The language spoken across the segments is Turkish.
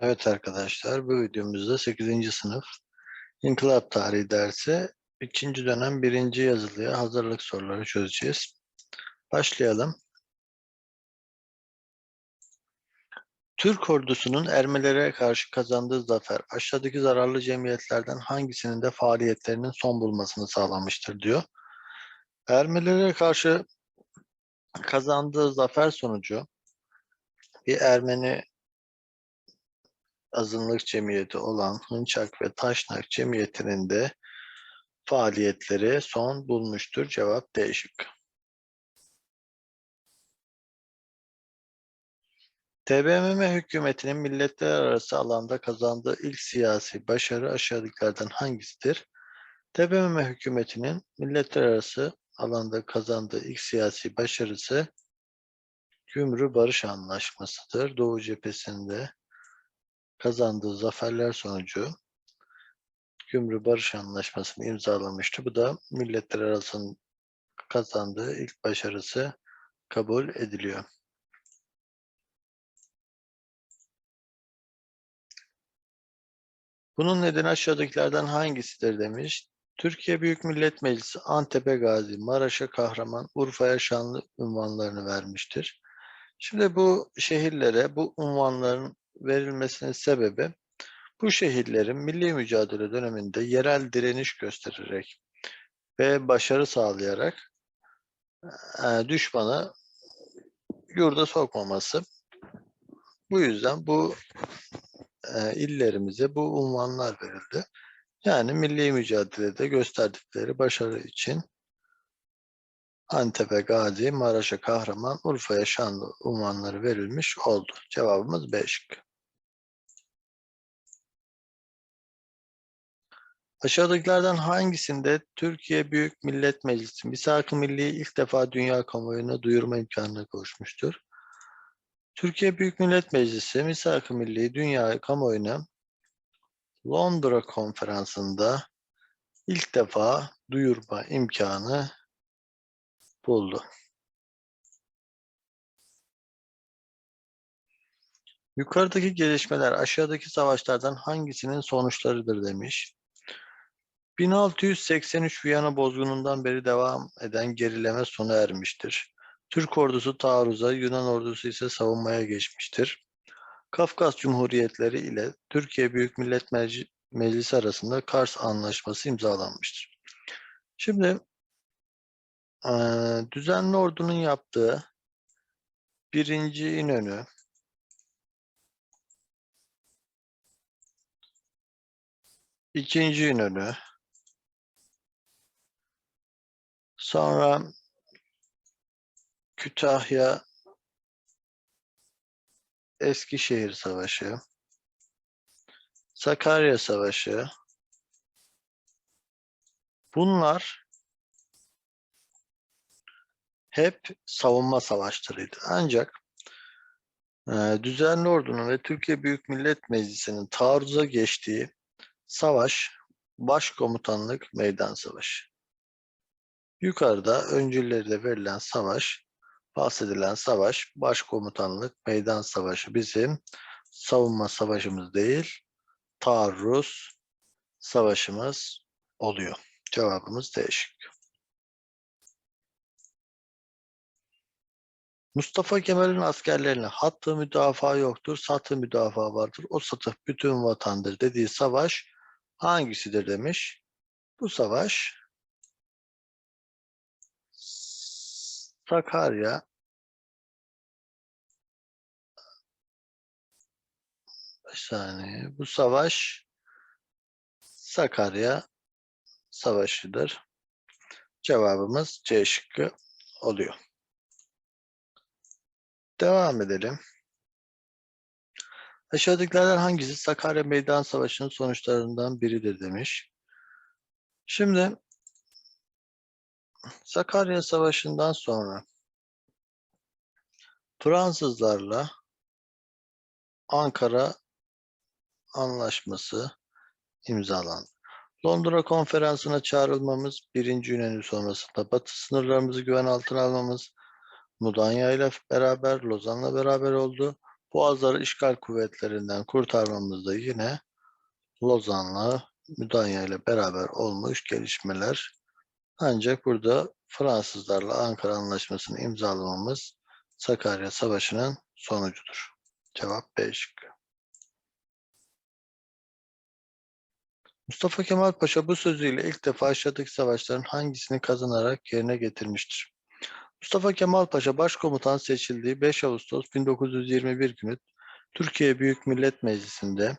Evet arkadaşlar, bu videomuzda 8. sınıf İnkılap Tarihi dersi 2. dönem 1. yazılıya hazırlık soruları çözeceğiz. Başlayalım. Türk ordusunun Ermelilere karşı kazandığı zafer aşağıdaki zararlı cemiyetlerden hangisinin de faaliyetlerinin son bulmasını sağlamıştır diyor. Ermelilere karşı kazandığı zafer sonucu bir Ermeni azınlık cemiyeti olan Hınçak ve Taşnak cemiyetinin de faaliyetleri son bulmuştur. Cevap değişik. TBMM hükümetinin milletler arası alanda kazandığı ilk siyasi başarı aşağıdakilerden hangisidir? TBMM hükümetinin milletler arası alanda kazandığı ilk siyasi başarısı Gümrü Barış Anlaşması'dır. Doğu cephesinde kazandığı zaferler sonucu Gümrü Barış Anlaşması'nı imzalamıştı. Bu da milletler arasında kazandığı ilk başarısı kabul ediliyor. Bunun nedeni aşağıdakilerden hangisidir demiş. Türkiye Büyük Millet Meclisi Antep'e Gazi, Maraş'a Kahraman, Urfa'ya Şanlı unvanlarını vermiştir. Şimdi bu şehirlere bu unvanların verilmesinin sebebi bu şehirlerin milli mücadele döneminde yerel direniş göstererek ve başarı sağlayarak e, düşmanı yurda sokmaması. Bu yüzden bu e, illerimize bu unvanlar verildi. Yani milli mücadelede gösterdikleri başarı için Antep'e Gazi, Maraş'a Kahraman, Urfa'ya Şanlı unvanları verilmiş oldu. Cevabımız B Aşağıdakilerden hangisinde Türkiye Büyük Millet Meclisi Misak-ı Milli'yi ilk defa dünya kamuoyuna duyurma imkanına kavuşmuştur? Türkiye Büyük Millet Meclisi Misak-ı Milli'yi dünya kamuoyuna Londra konferansında ilk defa duyurma imkanı buldu. Yukarıdaki gelişmeler aşağıdaki savaşlardan hangisinin sonuçlarıdır demiş. 1683 Viyana bozgunundan beri devam eden gerileme sona ermiştir. Türk ordusu taarruza, Yunan ordusu ise savunmaya geçmiştir. Kafkas Cumhuriyetleri ile Türkiye Büyük Millet Meclisi arasında Kars Anlaşması imzalanmıştır. Şimdi düzenli ordunun yaptığı birinci İnönü, ikinci İnönü, sonra Kütahya Eskişehir Savaşı, Sakarya Savaşı. Bunlar hep savunma savaşlarıydı. Ancak e, düzenli ordunun ve Türkiye Büyük Millet Meclisi'nin taarruza geçtiği savaş başkomutanlık meydan savaşı. Yukarıda öncülleri verilen savaş, bahsedilen savaş başkomutanlık meydan savaşı bizim savunma savaşımız değil, taarruz savaşımız oluyor. Cevabımız değişik. Mustafa Kemal'in askerlerine hattı müdafaa yoktur, satı müdafaa vardır. O satı bütün vatandır dediği savaş hangisidir demiş. Bu savaş Sakarya Bir saniye. Bu savaş Sakarya Savaşı'dır. Cevabımız C şıkkı oluyor. Devam edelim. Aşağıdakilerden hangisi Sakarya Meydan Savaşı'nın sonuçlarından biridir demiş. Şimdi Sakarya Savaşı'ndan sonra Fransızlarla Ankara Anlaşması imzalandı. Londra konferansına çağrılmamız, birinci Yunanlı sonrasında Batı sınırlarımızı güven altına almamız, Mudanya ile beraber, Lozan'la beraber oldu. Boğazları işgal kuvvetlerinden kurtarmamızda yine Lozan'la Müdanya ile beraber olmuş gelişmeler. Ancak burada Fransızlarla Ankara Anlaşması'nı imzalamamız Sakarya Savaşı'nın sonucudur. Cevap B. Mustafa Kemal Paşa bu sözüyle ilk defa aşağıdaki savaşların hangisini kazanarak yerine getirmiştir? Mustafa Kemal Paşa başkomutan seçildiği 5 Ağustos 1921 günü Türkiye Büyük Millet Meclisi'nde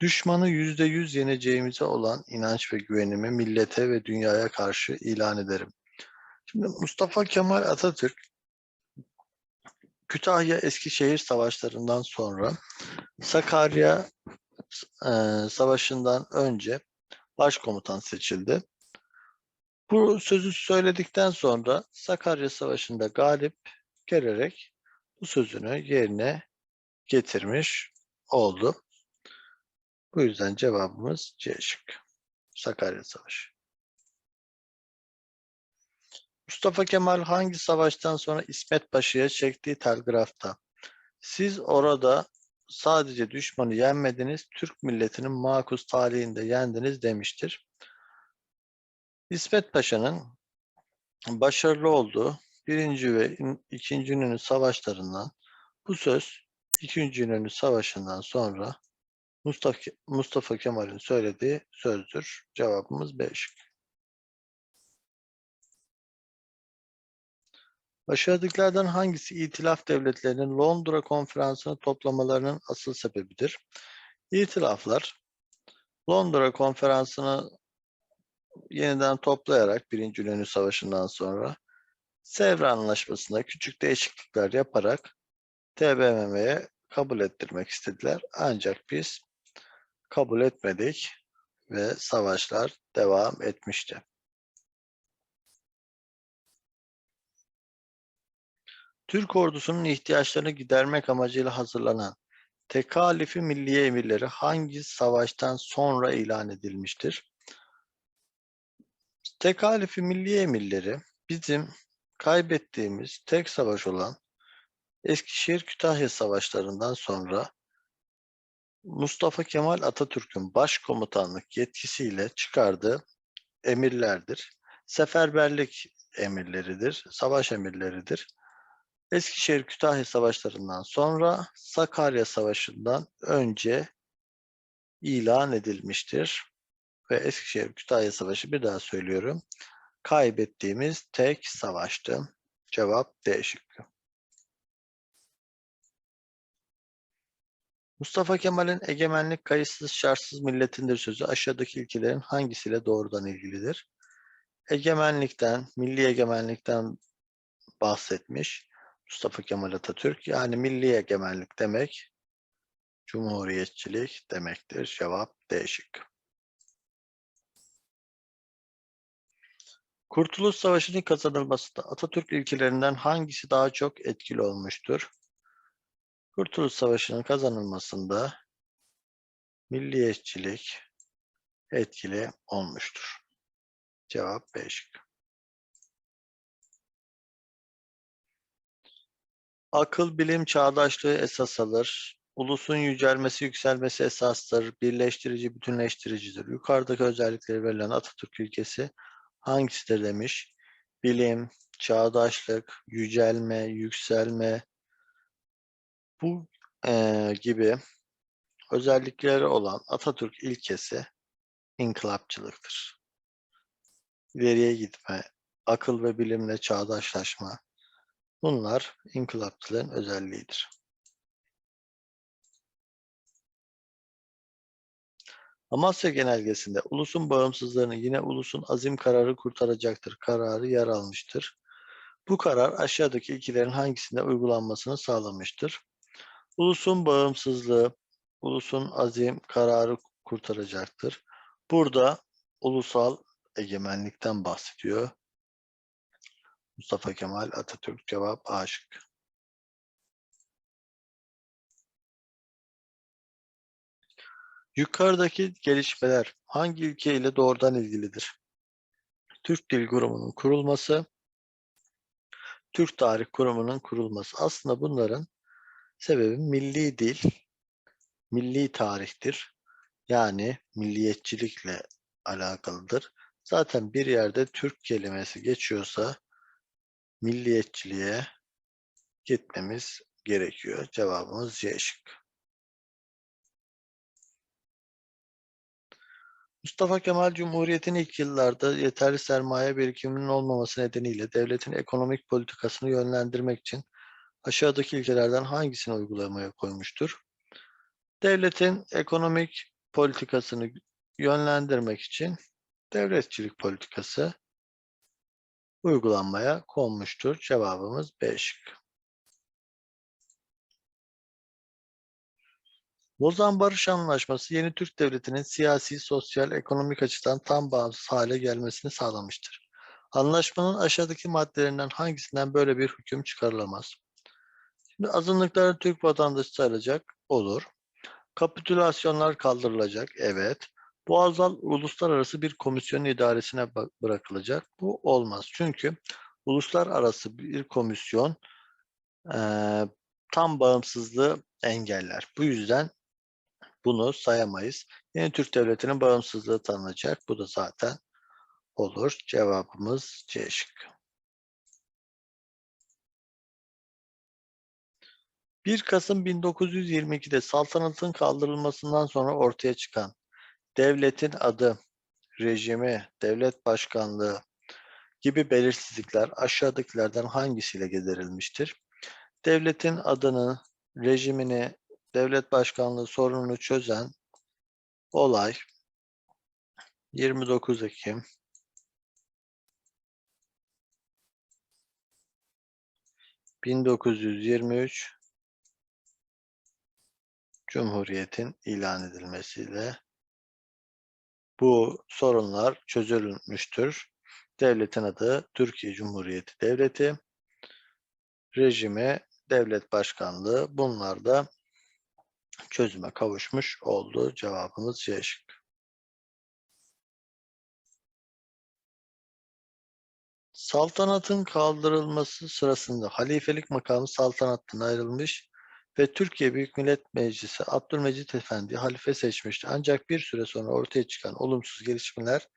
düşmanı yüzde yüz yeneceğimize olan inanç ve güvenimi millete ve dünyaya karşı ilan ederim. Şimdi Mustafa Kemal Atatürk Kütahya Eskişehir savaşlarından sonra Sakarya e, Savaşı'ndan önce başkomutan seçildi. Bu sözü söyledikten sonra Sakarya Savaşı'nda galip gelerek bu sözünü yerine getirmiş oldu. Bu yüzden cevabımız C şıkkı. Sakarya Savaşı. Mustafa Kemal hangi savaştan sonra İsmet Paşa'ya çektiği telgrafta siz orada sadece düşmanı yenmediniz, Türk milletinin makus talihinde yendiniz demiştir. İsmet Paşa'nın başarılı olduğu birinci ve ikinci İnönü savaşlarından bu söz ikinci İnönü savaşından sonra Mustafa, Mustafa Kemal'in söylediği sözdür. Cevabımız B şıkkı. Aşağıdakilerden hangisi İtilaf devletlerinin Londra konferansını toplamalarının asıl sebebidir? İtilaflar Londra konferansını yeniden toplayarak Birinci İnönü Savaşı'ndan sonra Sevr Anlaşması'nda küçük değişiklikler yaparak TBMM'ye kabul ettirmek istediler. Ancak biz kabul etmedik ve savaşlar devam etmişti. Türk ordusunun ihtiyaçlarını gidermek amacıyla hazırlanan Tekalifi Milliye Emirleri hangi savaştan sonra ilan edilmiştir? Tekalifi Milliye Emirleri bizim kaybettiğimiz tek savaş olan Eskişehir-Kütahya savaşlarından sonra Mustafa Kemal Atatürk'ün başkomutanlık yetkisiyle çıkardığı emirlerdir. Seferberlik emirleridir, savaş emirleridir. Eskişehir-Kütahya savaşlarından sonra Sakarya Savaşı'ndan önce ilan edilmiştir. Ve Eskişehir-Kütahya Savaşı bir daha söylüyorum. Kaybettiğimiz tek savaştı. Cevap D. Mustafa Kemal'in egemenlik kayıtsız şartsız milletindir sözü aşağıdaki ilkelerin hangisiyle doğrudan ilgilidir? Egemenlikten, milli egemenlikten bahsetmiş Mustafa Kemal Atatürk. Yani milli egemenlik demek, cumhuriyetçilik demektir. Cevap D şıkkı. Kurtuluş Savaşı'nın kazanılmasında Atatürk ilkelerinden hangisi daha çok etkili olmuştur? Kurtuluş Savaşı'nın kazanılmasında milliyetçilik etkili olmuştur. Cevap B şıkkı. Akıl, bilim, çağdaşlığı esas alır. Ulusun yücelmesi, yükselmesi esastır. Birleştirici, bütünleştiricidir. Yukarıdaki özellikleri verilen Atatürk ülkesi hangisidir demiş. Bilim, çağdaşlık, yücelme, yükselme, bu e, gibi özellikleri olan Atatürk ilkesi inkılapçılıktır. İleriye gitme, akıl ve bilimle çağdaşlaşma, bunlar inkılapçılığın özelliğidir. Amasya Genelgesi'nde ulusun bağımsızlığını yine ulusun azim kararı kurtaracaktır kararı yer almıştır. Bu karar aşağıdaki ikilerin hangisinde uygulanmasını sağlamıştır? Ulusun bağımsızlığı, ulusun azim kararı kurtaracaktır. Burada ulusal egemenlikten bahsediyor. Mustafa Kemal Atatürk cevap A şıkkı. Yukarıdaki gelişmeler hangi ülke ile doğrudan ilgilidir? Türk Dil Kurumu'nun kurulması, Türk Tarih Kurumu'nun kurulması. Aslında bunların Sebebi milli dil, milli tarihtir. Yani milliyetçilikle alakalıdır. Zaten bir yerde Türk kelimesi geçiyorsa milliyetçiliğe gitmemiz gerekiyor. Cevabımız C şıkkı. Mustafa Kemal Cumhuriyet'in ilk yıllarda yeterli sermaye birikiminin olmaması nedeniyle devletin ekonomik politikasını yönlendirmek için aşağıdaki ilkelerden hangisini uygulamaya koymuştur? Devletin ekonomik politikasını yönlendirmek için devletçilik politikası uygulanmaya konmuştur. Cevabımız B şıkkı. Lozan Barış Anlaşması yeni Türk Devleti'nin siyasi, sosyal, ekonomik açıdan tam bağımsız hale gelmesini sağlamıştır. Anlaşmanın aşağıdaki maddelerinden hangisinden böyle bir hüküm çıkarılamaz? Şimdi Türk vatandaşı sayılacak olur. Kapitülasyonlar kaldırılacak, evet. Boğazal uluslararası bir komisyon idaresine bırakılacak. Bu olmaz. Çünkü uluslararası bir komisyon e, tam bağımsızlığı engeller. Bu yüzden bunu sayamayız. Yeni Türk Devleti'nin bağımsızlığı tanınacak. Bu da zaten olur. Cevabımız C şıkkı. 1 Kasım 1922'de saltanatın kaldırılmasından sonra ortaya çıkan devletin adı, rejimi, devlet başkanlığı gibi belirsizlikler aşağıdakilerden hangisiyle giderilmiştir? Devletin adını, rejimini, devlet başkanlığı sorununu çözen olay 29 Ekim 1923 Cumhuriyet'in ilan edilmesiyle bu sorunlar çözülmüştür. Devletin adı Türkiye Cumhuriyeti Devleti, rejimi, devlet başkanlığı bunlar da çözüme kavuşmuş oldu. Cevabımız C şıkkı. Saltanatın kaldırılması sırasında halifelik makamı saltanattan ayrılmış ve Türkiye Büyük Millet Meclisi Abdülmecit Efendi halife seçmişti. Ancak bir süre sonra ortaya çıkan olumsuz gelişmeler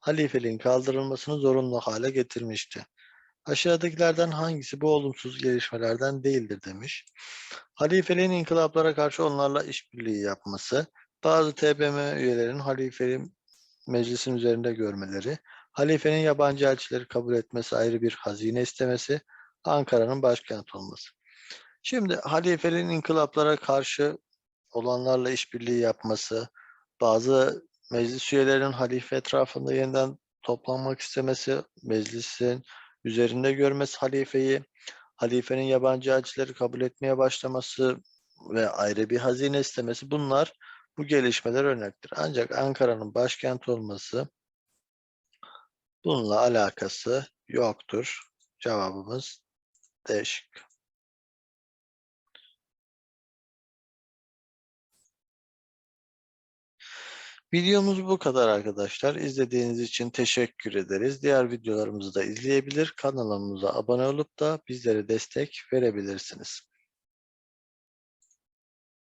halifeliğin kaldırılmasını zorunlu hale getirmişti. Aşağıdakilerden hangisi bu olumsuz gelişmelerden değildir demiş. Halifeliğin inkılaplara karşı onlarla işbirliği yapması, bazı TBMM üyelerinin halifeliğin meclisin üzerinde görmeleri, halifenin yabancı elçileri kabul etmesi ayrı bir hazine istemesi, Ankara'nın başkent olması. Şimdi halifenin inkılaplara karşı olanlarla işbirliği yapması, bazı meclis üyelerinin halife etrafında yeniden toplanmak istemesi, meclisin üzerinde görmesi halifeyi, halifenin yabancı elçileri kabul etmeye başlaması ve ayrı bir hazine istemesi bunlar bu gelişmeler örnektir. Ancak Ankara'nın başkent olması bununla alakası yoktur. Cevabımız değişik. Videomuz bu kadar arkadaşlar. İzlediğiniz için teşekkür ederiz. Diğer videolarımızı da izleyebilir, kanalımıza abone olup da bizlere destek verebilirsiniz.